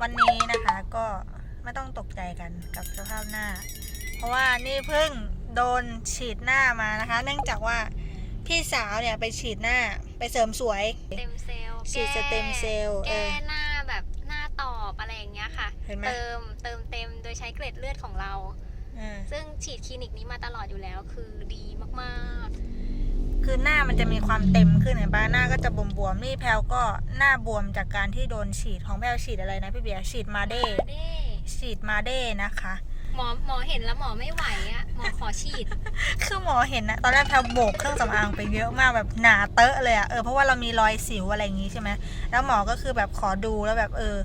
วันนี้นะคะก็ไม่ต้องตกใจกันกับสภาพหน้า เพราะว่านี่เพิ่งโดนฉีดหน้ามานะคะ เนื่องจากว่าพี่สาวเนี่ยไปฉีดหน้าไปเสริมสวย เต็มเซลล์ฉีดสเต็มเซลล์เอแก้อ หน้าแบบหน้าตอบอะไรอย่างเงี้ยค่ะ เห็นไหม เติมเติมเต็มโดยใช้เกล็ดเลือดของเรา อ่าซึ่งฉีดคลินิกนี้มาตลอดอยู่แล้วคือดีมาก คือหน้ามันจะมีความเต็มขึ้นเห็นปะหน้าก็จะบวมๆนี่แพลวก็หน้าบวมจากการที่โดนฉีดของแพลวฉีดอะไรนะพี่เบียร์ฉีดมาๆเด้เด้ฉีดมาเด้นะคะ หมอหมอเห็นแล้วหมอไม่ไหวอะหมอขอฉีด คือหมอเห็นนะตอนแรกแพลวโบกเครื่องสำอางไปเยอะมากแบบหนาเตอะเลยอะเออเพราะว่าเรามีรอยสิวอะไรอย่างงี้ใช่ไหมแล้วหมอก็คือแบบขอดูแล้วแบบเออ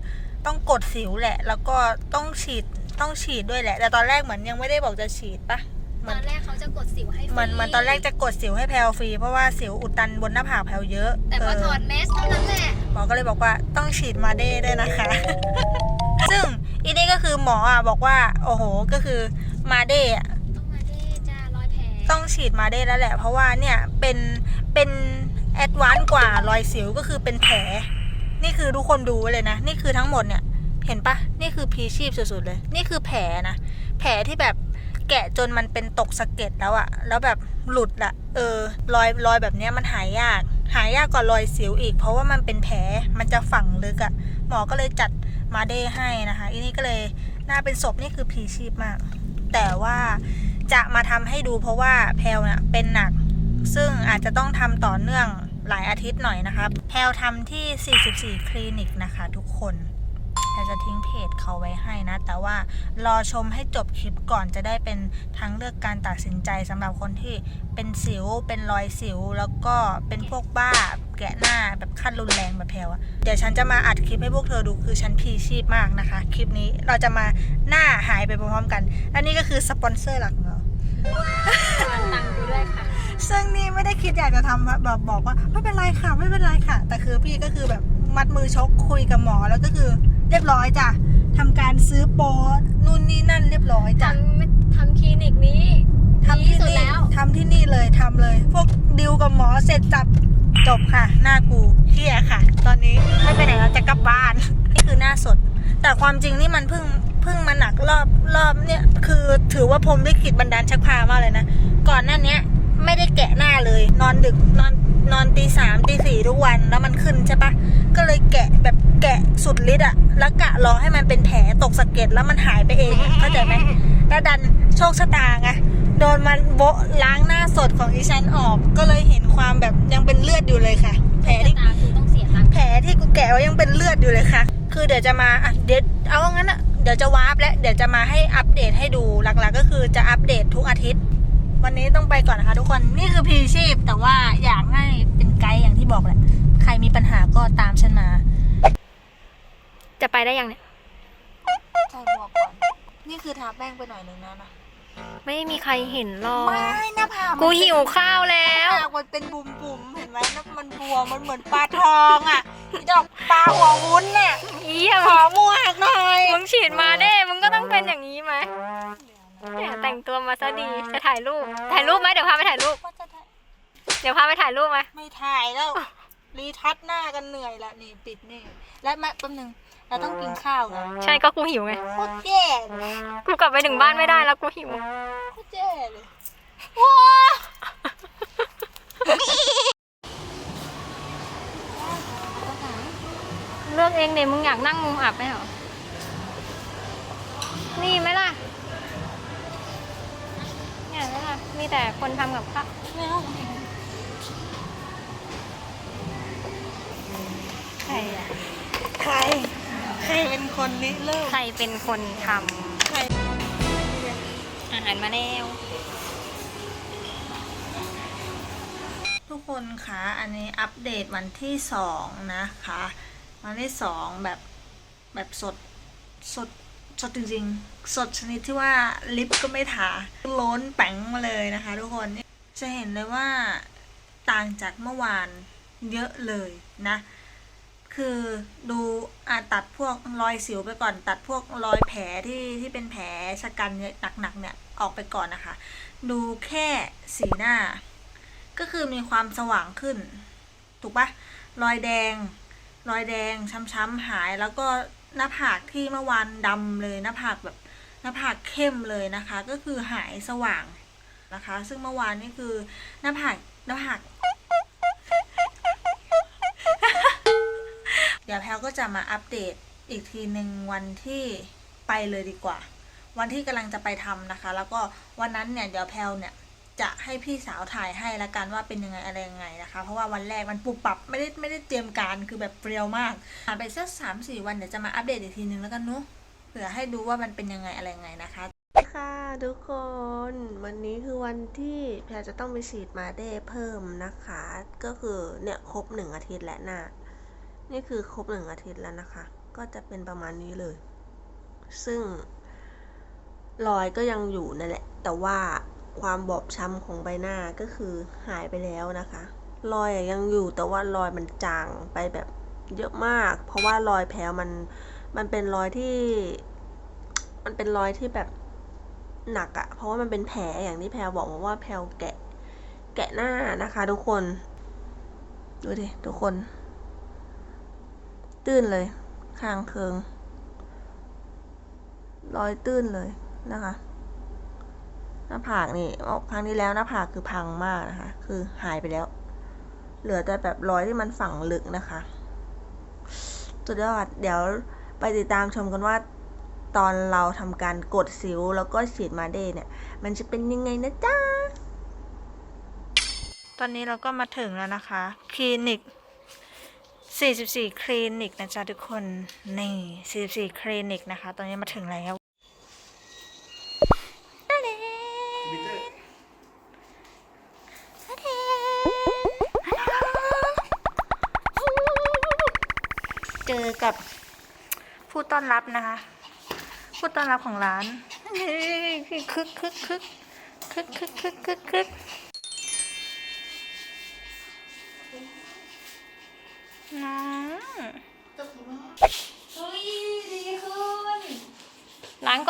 ต้องกดสิวแหละ แล้วก็ต้องฉีดต้องฉีดด้วยแหละ แต่ตอนแรกเหมือนยังไม่ได้บอกจะฉีดปะเห ตมืออนนแรกเขาจะกดสิวให้ฟรีเหมือนเหมือนตอนแรกจะกดสิวให้แพลวฟรี เพราะว่าสิวอุดตันบนหน้าผากแพลวเยอะแต่พอเออถอดแมสเท่านั้นแหละหมอก็เลยบอกว่าต้องฉีดมาเด้ด้วยนะคะ ซึ่งอีนี่ก็คือหมออะบอกว่า โอ้โหก็คือมาเด้อะต้องมาเด้จ้ารอยแผลต้องฉีดมาเด้แล้วแหละ เพราะว่าเนี่ยเป็นเป็นแอดวานซ์กว่ารอยสิวก็คือเป็นแผล นี่คือทุกคนดูไว้เลยนะ นี่คือทั้งหมดเนี่ย เห็นปะนี่คือพีชีพสุดๆเลย นี่คือแผลนะ แผลที่แบบ แกะจนมันเป็นตกสะเก็ดแล้วอะแล้วแบบหลุดอะเออ รอยรอยแบบเนี้ยมันหายยาก หายยากกว่ารอยสิวอีก เพราะว่ามันเป็นแผลมันจะฝังลึกอะหมอก็เลยจัดมาเด้ให้นะคะอันนี้ก็เลยหน้าเป็นศพนี่คือพีชีพมาก แต่ว่าจะมาทำให้ดูเพราะว่าแพลวเนี่ยเป็นหนัก ซึ่งอาจจะต้องทำต่อเนื่องหลายอาทิตย์หน่อยนะครับ แพลวทำที่ 44 คลินิกนะคะทุกคน แพลวจะทิ้งเพจเขาไว้ให้นะ แต่ว่ารอชมให้จบคลิปก่อนจะได้เป็นทางเลือกการตัดสินใจสำหรับคนที่เป็นสิว เป็นรอยสิว แล้วก็เป็นพวกบ้าแกะหน้าแบบขั้นรุนแรงแบบแพลวอะเดี๋ยวฉันจะมาอัดคลิปให้พวกเธอดูคือฉันพีชีพมากนะคะ คลิปนี้เราจะมาหน้าหายไปพร้อมๆกัน อันนี้ก็คือสปอนเซอร์หลักของเราวางตังค์กูด้วยค่ะ ซึ่งนี่ไม่ได้คิดอยากจะทำแบบบอกว่าไม่เป็นไรค่ะไม่เป็นไรค่ะ แต่คือพี่ก็คือแบบมัดมือชกคุยกับหมอแล้วก็คือ เรียบร้อยจ้ะทำการซื้อโปรนู่นนี่นั่นเรียบร้อยจ้ะทำทำคลินิกนี้ทำดีที่สุดนี่แล้วทำที่นี่เลยทำเลย พวกดิวกับหมอเสร็จจับจบค่ะ หน้ากูเที่ยค่ะ ตอนนี้ไม่ไปไหนเราจะกลับบ้าน นี่คือหน้าสด แต่ความจริงนี่มันเพิ่งเพิ่งมาหนักรอบรอบเนี่ยคือถือว่าพรหมลิขิตบันดาลชักพามากเลยนะก่อนหน้าเนี้ยไม่ได้แกะหน้าเลย นอนดึกนอนนอนตีสามตีสี่ทุกวันแล้วมันขึ้นใช่ปะก็เลยแกะแบบ แกะสุดฤทธิ์อะแล้วกะรอให้มันเป็นแผลตกสะเก็ดแล้วมันหายไปเองอะเข้าใจไหมแล้วดันโชคชะตาไงโดนมันโบะล้างหน้าสดของอีฉันออก ก็เลยเห็นความแบบยังเป็นเลือดอยู่เลยค่ะ แผลที่ตาคือต้องเสียตังค์แผลที่กูแกะไว้ยังเป็นเลือดอยู่เลยค่ะ คือเดี๋ยวจะมาอะเดี๋ยวเอาว่างั้นอะเดี๋ยวจะวาร์ปและเดี๋ยวจะมาให้อัปเดตให้ดูหลักๆ ก็คือจะอัปเดตทุกอาทิตย์ วันนี้ต้องไปก่อนนะคะ ทุกคนนี่คือพีชีพแต่ว่าอยากให้เป็นไกด์อย่างที่บอกแหละใครมีปัญหาก็ตามฉันมา จะไปได้ยังเนี่ยใส่หมวกก่อน นี่คือทาแป้งไปหน่อยนึงนะนะ ไม่มีใครเห็นหรอกไม่หน้าผากกูหิวข้าวแล้หน้าว ผากมันเป็นบุ๋มๆเห็นไหมน้ำมันบวมมันเหมือนปลาทองอะอีดอกปลาหัววุ้นน่ะเยี่ยขอหมวกหน่อยมึงฉีดมาเด้มึงก็ต้องเป็นอย่างนี้ไหมเนี่ยแต่งตัวมาซะดีจะถ่ายรูป ถ่ายรูปไหมเดี๋ยวพาไปถ่ายรูป ว่าจะถ่ายเดี๋ยวพาไปถ่ายรูปไหมไม่ถ่ายแล้ว รีทัชหน้ากันเหนื่อยละนี่ปิดนี่ และแม่แป๊บนึง เราต้องกินข้าวไงใช่ก็กูหิวไง โคตรแย่เลยกูกลับไปถึงบ้านไม่ได้แล้วกูหิว โคตรแย่เลยว้าเลือกเองเนี่ยมึงอยากนั่งมุมอับไหมเหรอ นี่ไหมล่ะเนี่ยไหมล่ะ มีแต่คนทำกับข้าวไม่เอาใครอะใคร ใครเป็นคนริเริ่มใครเป็นคนทใครำอาหารมาแล้ว ทุกคนคะอันนี้อัปเดตวันที่สองนะคะ วันที่สองแบบแบบสดสดสดจริงๆ สดชนิดที่ว่าลิปก็ไม่ทาล้นแป๋งมาเลยนะคะทุกคนจะเห็นเลยว่าต่างจากเมื่อวานเยอะเลยนะ คือดูอาตัดพวกรอยสิวไปก่อน ตัดพวกรอยแผลที่ที่เป็นแผลชะกันเนี่ยหนักๆเนี่ยออกไปก่อนนะคะ ดูแค่สีหน้า ก็คือมีความสว่างขึ้น ถูกปะรอยแดง รอยแดงช้ำๆหายแล้วก็หน้าผากที่เมื่อวานดำเลยหน้าผากแบบหน้าผากเข้มเลยนะคะ ก็คือหายสว่างนะคะ ซึ่งเมื่อวานนี่คือหน้าผากหน้าผาก เดี๋ยวแพลก็จะมาอัปเดตอีกทีหนึ่งวันที่ไปเลยดีกว่า วันที่กำลังจะไปทำนะคะ แล้วก็วันนั้นเนี่ยเดี๋ยวแพลเนี่ยจะให้พี่สาวถ่ายให้ละกันว่าเป็นยังไงอะไรยังไงนะคะ เพราะว่าวันแรกมันปุบปับไม่ได้ไม่ได้เตรียมการคือแบบเปรียวมากผ่านไปสักสามสี่วันเดี๋ยวจะมาอัปเดตอีกทีนึงแล้วกันเนุะเผื่อให้ดูว่ามันเป็นยังไงอะไรยังไงนะคะค่ะทุกคนวันนี้คือวันที่แพรจะต้องไปฉีดมาเดย์เพิ่มนะคะ ก็คือเนี่ยครบหนึ่งอาทิตย์แล้วนะ นี่คือครบหนึ่งอาทิตย์แล้วนะคะ ก็จะเป็นประมาณนี้เลย ซึ่งรอยก็ยังอยู่นั่นแหละ แต่ว่าความบอบช้ำของใบหน้าก็คือหายไปแล้วนะคะ รอยยังอยู่แต่ว่ารอยมันจางไปแบบเยอะมาก เพราะว่ารอยแผลมันมันเป็นรอยที่ มันเป็นรอยที่แบบหนักอะเพราะว่ามันเป็นแผลอย่างที่แพลบอกมาว่าแพลแกะ แกะหน้านะคะ ทุกคน ดูดิทุกคน ตื้นเลยคางเคิงรอยตื้นเลยนะคะหน้าผากนี่ออกครั้งที่แล้วหน้าผากคือพังมากนะคะ คือหายไปแล้ว เหลือแต่แบบรอยที่มันฝังลึกนะคะสุดยอดเดี๋ยวไปติดตามชมกันว่า ตอนเราทำการกดสิวแล้วก็ฉีดมาเดเนี่ย มันจะเป็นยังไงนะจ๊ะตอนนี้เราก็มาถึงแล้วนะคะ คลินิก 44 คลินิกนะจ๊ะทุกคน นี่44 คลินิกนะคะ ตอนนี้มาถึงแล้วเจอกับผู้ต้อนรับนะคะ ผู้ต้อนรับของร้านคึกคึกคึกคึกคึกคึกคึกคึก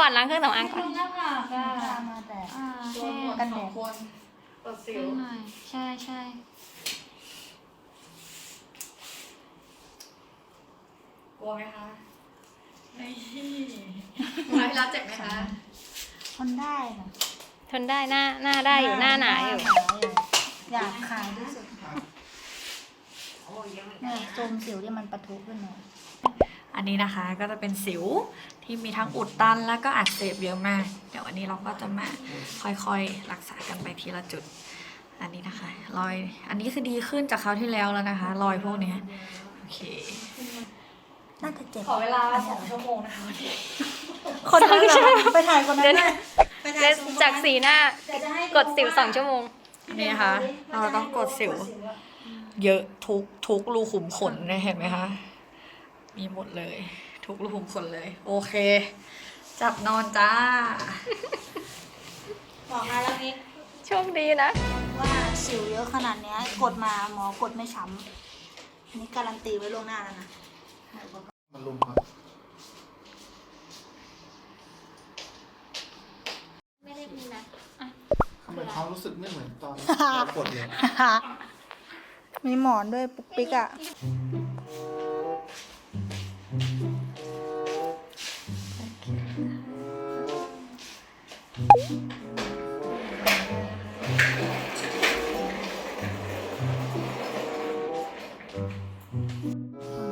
ก่อนล้างเครื่องสำอางก่อน หน้าผากอะมาแต่อ่าโดใช่นหมดกันสแดองดคนกดสิวหน่อยใช่ใช่กลัวไหมคะไม่ไม่แล้วเจ็บไหมคะทนได้ค่ะทนได้หน้าหน้าได้อยู่หน้าหนาอยู่อยากขายที่สุดเนี่ยโจมสิวที่มันปะทุขึ้นมา อันนี้นะคะก็จะเป็นสิวที่มีทั้งอุดตันแล้วก็อักเสบเยอะมาก เดี๋ยววันนี้เราก็จะมาค่อยๆรักษากันไปทีละจุด อันนี้นะคะ รอยอันนี้คือดีขึ้นจากคราวที่แล้วแล้วนะคะ รอยพวกเนี้ยโอเคน่าจะเจ็บขอเวลาสองชั่วโมงนะคะวันนี้คนนั้นเหรอไปถ่ายคนนั้นเลยไปถ่ายจากสีหน้าแต่จะให้กดสิวสองชั่วโมงอันนี้นะคะเราต้องกดสิว เยอะทุกทุกรูขุมขนเนี่ยเห็นไหมคะ มีหมดเลย ทุกรูขุมขนเลย โอเค จับนอนจ้า บอกมาแล้วนิกโชคดีนะ ว่าสิวเยอะขนาดเนี้ย กดมาหมอกดไม่ช้ำอันนี้การันตีไว้ล่วงหน้าแล้วนะมันลุมครับ ไม่ได้มีนะทำไมเขารู้สึกไม่เหมือนตอนเรากดเลย มีหมอนด้วยปุ๊กปิ๊กอะ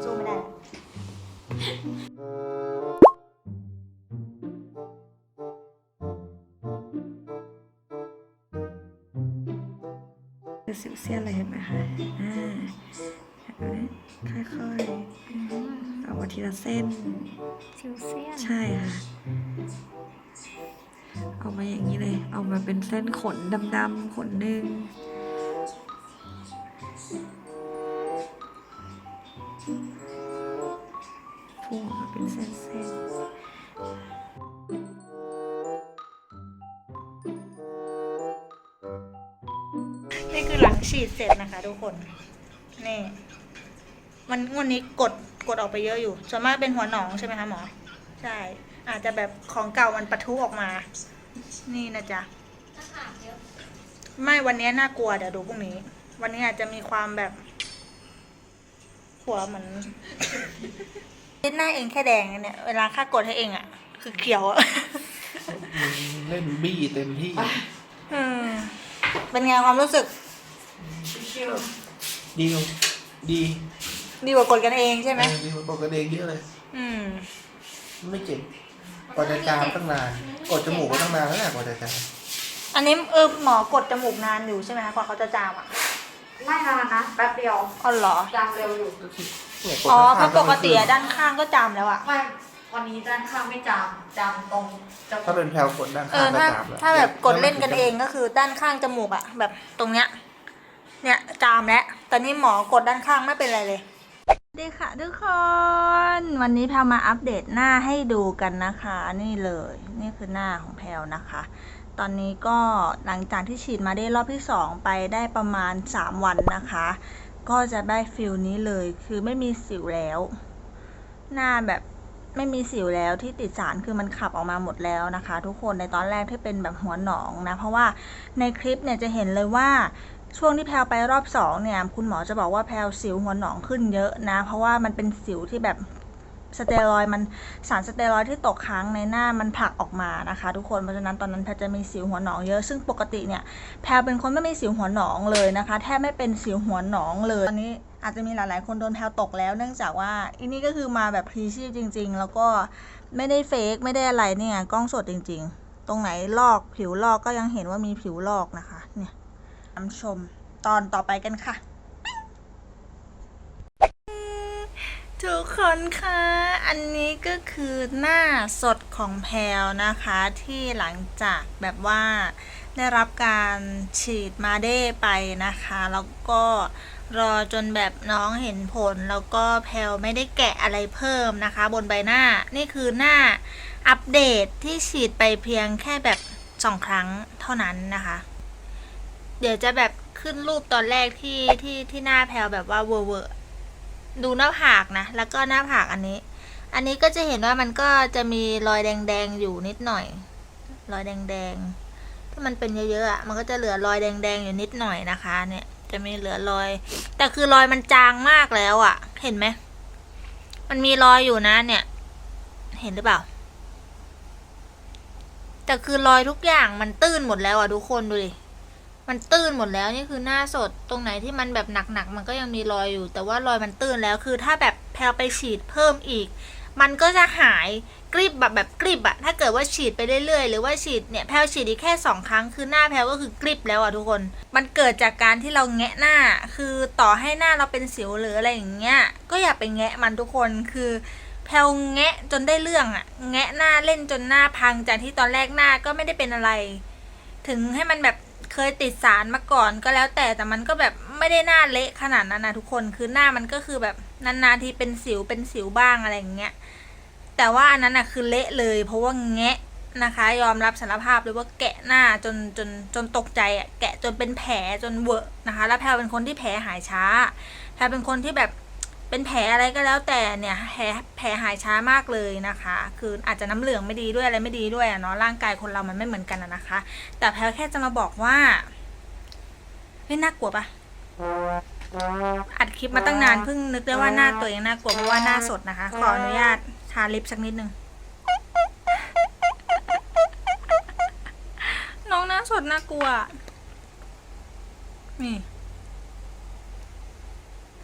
สู้ไม่ได้คือสิวเซียนเลยเห็นไหมคะอ่าเห็นไหมค่อยๆ เอามาทีละเส้นสิวเซียน ใช่ค่ะ เอามาอย่างนี้เลย เอามาเป็นเส้นขนดำๆขนหนึ่งพุ่งมาเป็นเส้นๆนี่คือหลังฉีดเสร็จนะคะทุกคน นี่มันวันนี้กดกดออกไปเยอะอยู่ ส่วนมากเป็นหัวหนองใช่ไหมคะหมอ ใช่ อาจจะแบบของเก่ามันปะทุออกมา นี่นะจ๊ะไม่วันนี้น่ากลัวเดี๋ยวดูพรุ่งนี้ วันนี้อาจจะมีความแบบ หัวเหมือนติดหน้าเองแค่แดงเนี่ยเวลาข้ากดให้เองอะ คือเขียวอะเล่นบี้เต็มที่อืมเป็นไงความรู้สึก ดีกว่าดีดีกว่ากดกันเองใช่ไหมเออดีกว่าปกติเยอะเลย อืม ไม่เจ็บก ว่าจะจามตั้งนานกดจมูกก็ตั้งนานแล้วแหละกว่าจะจามอันนี้เออหมอกดจมูกนานอยู่ใช่ไหมคะกว่าเขาจะจามอะไม่นานนะแป๊บเดียวอ๋อเหรอจำเร็วอยู่เนี่ยกดอ๋อเพข้าราะงๆปกติอะก็ไม่ขึ้นด้านข้างก็จามแล้วอะไม่วันนี้ด้านข้างไม่จำจำตรงจมูกถ้าเป็นแพลวกดด้านเอข้าองก็ถ้าจามแล้วถ้าแบบกดเล่นกันเองก็คือด้านข้างจมูกอะแบบตรงเนี้ยเนี่ยจามแล้วแต่นี่หมอกดด้านข้างไม่เป็นไรเลย ดีค่ะทุกคน วันนี้แพลมาอัปเดตหน้าให้ดูกันนะคะ นี่เลยนี่คือหน้าของแพลนะคะ ตอนนี้ก็หลังจากที่ฉีดมาได้รอบที่สองไปได้ประมาณ 3 วันนะคะ ก็จะได้ฟิลนี้เลยคือไม่มีสิวแล้ว หน้าแบบไม่มีสิวแล้วที่ติดสารคือมันขับออกมาหมดแล้วนะคะ ทุกคนในตอนแรกที่เป็นแบบหัวหนองนะ เพราะว่าในคลิปเนี่ยจะเห็นเลยว่า ช่วงที่แพลไปรอบสองเนี่ย คุณหมอจะบอกว่าแพลสิวหัวหนองขึ้นเยอะนะ เพราะว่ามันเป็นสิวที่แบบสเตียรอยมันสารสเตียรอยที่ตกค้างในหน้ามันผลักออกมานะคะ ทุกคนเพราะฉะนั้นตอนนั้นแพลจะมีสิวหัวหนองเยอะซึ่งปกติเนี่ยแพลเป็นคนไม่มีสิวหัวหนองเลยนะคะ แทบไม่เป็นสิวหัวหนองเลยตอนนี้อาจจะมีหลายๆ คนโดนแพลตกแล้ว เนื่องจากว่าอันนี้ก็คือมาแบบพรีชีพจริง ๆ แล้วก็ไม่ได้เฟกไม่ได้อะไรเนี่ยกล้องสดจริง ๆ ตรงไหนลอกผิวลอกก็ยังเห็นว่ามีผิวลอกนะคะเนี่ยำชม ตอนต่อไปกันค่ะ ทุกคนคะอันนี้ก็คือหน้าสดของแพลวนะคะที่หลังจากแบบว่าได้รับการฉีดมาเด้ไปนะคะ แล้วก็รอจนแบบน้องเห็นผล แล้วก็แพลวไม่ได้แกะอะไรเพิ่มนะคะ บนใบหน้านี่คือหน้าอัปเดตที่ฉีดไปเพียงแค่แบบสองครั้งเท่านั้นนะคะ เดี๋ยวจะแบบขึ้นรูปตอนแรกที่ที่ที่หน้าแพลวแบบว่าเวอร์เวอร์ดูหน้าผากนะ แล้วก็หน้าผากอันนี้ อันนี้ก็จะเห็นว่ามันก็จะมีรอยแดงๆอยู่นิดหน่อย รอยแดงๆถ้ามันเป็นเยอะๆอะมันก็จะเหลือรอยแดงๆอยู่นิดหน่อยนะคะ เนี่ย จะมีเหลือรอย แต่คือรอยมันจางมากแล้วอะ เห็นไหมมันมีรอยอยู่นะ เนี่ย เห็นหรือเปล่าแต่คือรอยทุกอย่างมันตื้นหมดแล้วอะทุกคนดูดิ มันตื้นหมดแล้วนี่คือหน้าสดตรงไหนที่มันแบบหนักๆมันก็ยังมีรอยอยู่ แต่ว่ารอยมันตื้นแล้วคือถ้าแบบแพลไปฉีดเพิ่มอีก มันก็จะหายกริบแบบแบบกริบอะถ้าเกิดว่าฉีดไปเรื่อยๆ หรือว่าฉีดเนี่ยแพลฉีดอีกแค่สองครั้งคือหน้าแพลก็คือกริบแล้วอะทุกคน มันเกิดจากการที่เราแงะหน้า คือต่อให้หน้าเราเป็นสิวหรืออะไรอย่างเงี้ยก็อย่าไปแงะมันทุกคนคือแพลแงะจนได้เรื่องอะแงะหน้าเล่นจนหน้าพังจากที่ตอนแรกหน้าก็ไม่ได้เป็นอะไร ถึงให้มันแบบ เคยติดสารมาก่อนก็แล้วแต่แต่มันก็แบบไม่ได้หน้าเละขนาดนั้นนะทุกคนคือหน้ามันก็คือแบบนานๆทีเป็นสิวเป็นสิวบ้างอะไรอย่างเงี้ยแต่ว่าอันนั้นอะคือเละเลย เพราะว่าแงะนะคะ ยอมรับสารภาพเลยว่าแกะหน้าจนจนจนตกใจอะแกะจนเป็นแผลจนเวอะนะคะ แล้วแพลเป็นคนที่แผลหายช้าแพลเป็นคนที่แบบ เป็นแผลอะไรก็แล้วแต่เนี่ยแผลแผลหายช้ามากเลยนะคะ คืออาจจะน้ำเหลืองไม่ดีด้วยอะไรไม่ดีด้วยอะเนาะร่างกายคนเรามันไม่เหมือนกันนะคะ แต่แพลแค่จะมาบอกว่าเฮ้ยน่ากลัวปะอัดคลิปมาตั้งนานเพิ่งนึกได้ว่าหน้าตัวเองน่ากลัวเพราะว่าหน้าสดนะคะ ขออนุญาตทาลิปสักนิดนึงน้องหน้าสดน่ากลัวนี่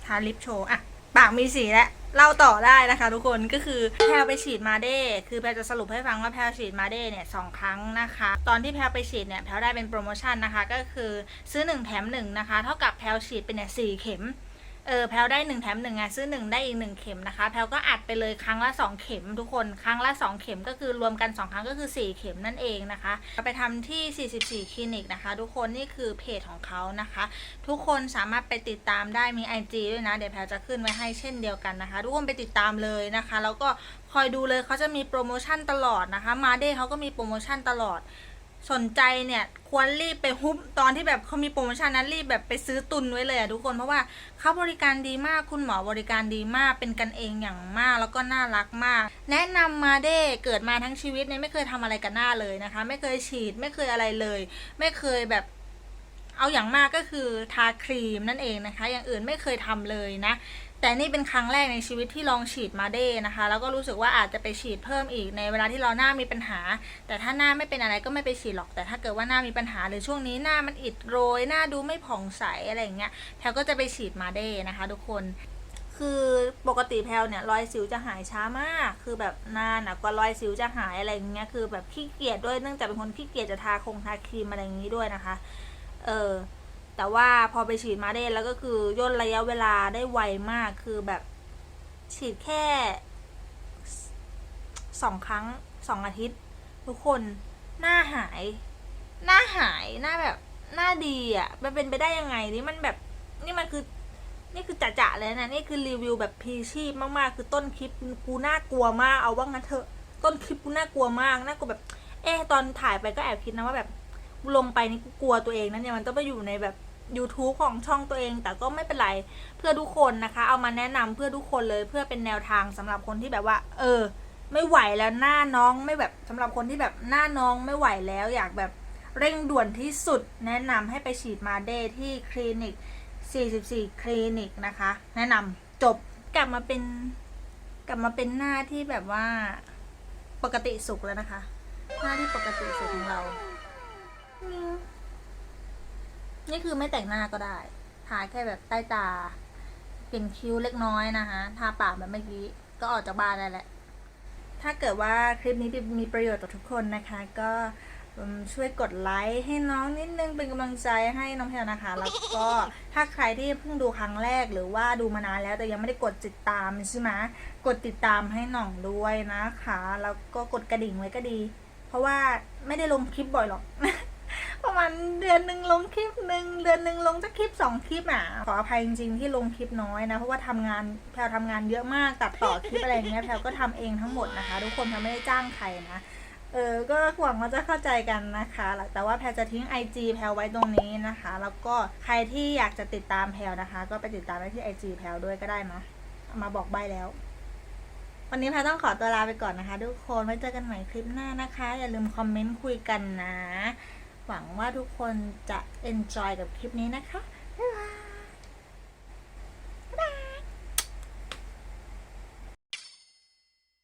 ทาลิปโชว์อะ ปากมีสีแล้วเล่าต่อได้นะคะทุกคนก็คือแพลไปฉีดมาเด้คือแพลจะสรุปให้ฟังว่าแพลฉีดมาเด้เนี่ยสองครั้งนะคะ ตอนที่แพลไปฉีดเนี่ยแพลได้เป็นโปรโมชั่นนะคะ ก็คือซื้อ 1 แถม1นะคะ เท่ากับแพลฉีดเป็นเนี่ยสี่เข็ม เออแพลวได้1แถม1ไงซื้อ1ได้อีก1เข็มนะคะแพลวก็อัดไปเลยครั้งละ2เข็มทุกคนครั้งละ2เข็มก็คือรวมกัน2ครั้งก็คือ4เข็มนั่นเองนะคะไปทำที่ 44 คลินิกนะคะ ทุกคนนี่คือเพจของเขานะคะ ทุกคนสามารถไปติดตามได้มี IG ด้วยนะ เดี๋ยวแพลวจะขึ้นไว้ให้เช่นเดียวกันนะคะ ทุกคนไปติดตามเลยนะคะ แล้วก็คอยดูเลยเขาจะมีโปรโมชั่นตลอดนะคะมาเด้เขาก็มีโปรโมชั่นตลอด สนใจเนี่ยควรรีบไปฮุบตอนที่แบบเขามีโปรโมชั่นนั้นรีบแบบไปซื้อตุนไว้เลยอะทุกคนเพราะว่าเขาบริการดีมากคุณหมอบริการดีมากเป็นกันเองอย่างมากแล้วก็น่ารักมาก แนะนำมาเด้เกิดมาทั้งชีวิตเนี่ยไม่เคยทำอะไรกับหน้าเลยนะคะ ไม่เคยฉีดไม่เคยอะไรเลย ไม่เคยแบบเอาอย่างมากก็คือทาครีมนั่นเองนะคะ อย่างอื่นไม่เคยทำเลยนะ แต่นี่เป็นครั้งแรกในชีวิตที่ลองฉีดมาเดนะคะ แล้วก็รู้สึกว่าอาจจะไปฉีดเพิ่มอีกในเวลาที่เราหน้ามีปัญหา แต่ถ้าหน้าไม่เป็นอะไรก็ไม่ไปฉีดหรอกแต่ถ้าเกิดว่าหน้ามีปัญหาหรือช่วงนี้หน้ามันอิดโรย หน้าดูไม่ผ่องใสอะไรอย่างเงี้ยแพลก็จะไปฉีดมาเดนะคะ ทุกคนคือปกติแพลเนี่ยรอยสิวจะหายช้ามาก คือแบบนานอะกว่ารอยสิวจะหายอะไรอย่างเงี้ยคือแบบขี้เกียจด้วยเนื่องจากเป็นคนขี้เกียจจะทาคงทาครีมอะไรอย่างงี้ด้วยนะคะ เออ แต่ว่าพอไปฉีดมาเดนแล้วก็คือย่นระยะเวลาได้ไวมากคือแบบฉีดแค่สองครั้งสองอาทิตย์ ทุกคนหน้าหาย หน้าหายหน้าแบบหน้าดีอะ มันเป็นไปได้ยังไงนี่มันแบบนี่มันคือ นี่คือจะๆเลยนะนี่คือรีวิวแบบพีชีพมากๆ คือต้นคลิปกูน่ากลัวมากเอาว่างั้นเถอะต้นคลิปกูน่ากลัวมากน่ากลัวแบบ เอ๊ะตอนถ่ายไปก็แอบคิดนะว่าแบบลงไปนี่กูกลัวตัวเองนะเนี่ยมันต้องไปอยู่ในแบบ YouTube ของช่องตัวเอง แต่ก็ไม่เป็นไรเพื่อทุกคนนะคะ เอามาแนะนำเพื่อทุกคนเลยเพื่อเป็นแนวทางสำหรับคนที่แบบว่า เออ ไม่ไหวแล้วหน้าน้องไม่แบบสำหรับคนที่แบบหน้าน้องไม่ไหวแล้วอยากแบบเร่งด่วนที่สุดแนะนำให้ไปฉีดมาเดที่คลินิก 44 คลินิกนะคะ แนะนำจบกลับมาเป็น กลับมาเป็นหน้าที่แบบว่าปกติสุขแล้วนะคะ หน้าที่ปกติสุขของเรา นี่คือไม่แต่งหน้าก็ได้ ทาแค่แบบใต้ตา เป็นคิ้วเล็กน้อยนะคะทาปากแบบเมื่อกี้ ก็ออกจากบ้านได้แหละ ถ้าเกิดว่าคลิปนี้มีประโยชน์ต่อทุกคนนะคะ ก็ช่วยกดไลค์ให้น้องนิดนึงเป็นกำลังใจให้น้องแพลนะคะ แล้วก็ถ้าใครที่เพิ่งดูครั้งแรกหรือว่าดูมานานแล้วแต่ยังไม่ได้กดติดตามใช่ไหมกดติดตามให้หน่องด้วยนะคะ แล้วก็กดกระดิ่งไว้ก็ดี เพราะว่าไม่ได้ลงคลิปบ่อยหรอก ประมาณเดือนหนึ่งลงคลิปหนึ่งเดือนหนึ่งลงสักคลิปสองคลิปอะขออภัยจริงๆที่ลงคลิปน้อยนะเพราะว่าทำงานแพลวทำงานเยอะมากตัดต่อคลิปอะไรอย่างเงี้ยแพลวก็ทำเองทั้งหมดนะคะ ทุกคนแพลวไม่ได้จ้างใครนะเออก็หวังว่าจะเข้าใจกันนะคะ แต่ว่าแพลวจะทิ้ง IG แพลวไว้ตรงนี้นะคะ แล้วก็ใครที่อยากจะติดตามแพลวนะคะ ก็ไปติดตามได้ที่ IG แพลวด้วยก็ได้นะ มาบอกใบแล้ว วันนี้แพลต้องขอตัวลาไปก่อนนะคะ ทุกคน ไว้เจอกันใหม่คลิปหน้านะคะ อย่าลืมคอมเมนต์คุยกันนะ หวังว่าทุกคนจะ enjoy กับคลิปนี้นะคะ บ๊ายบาย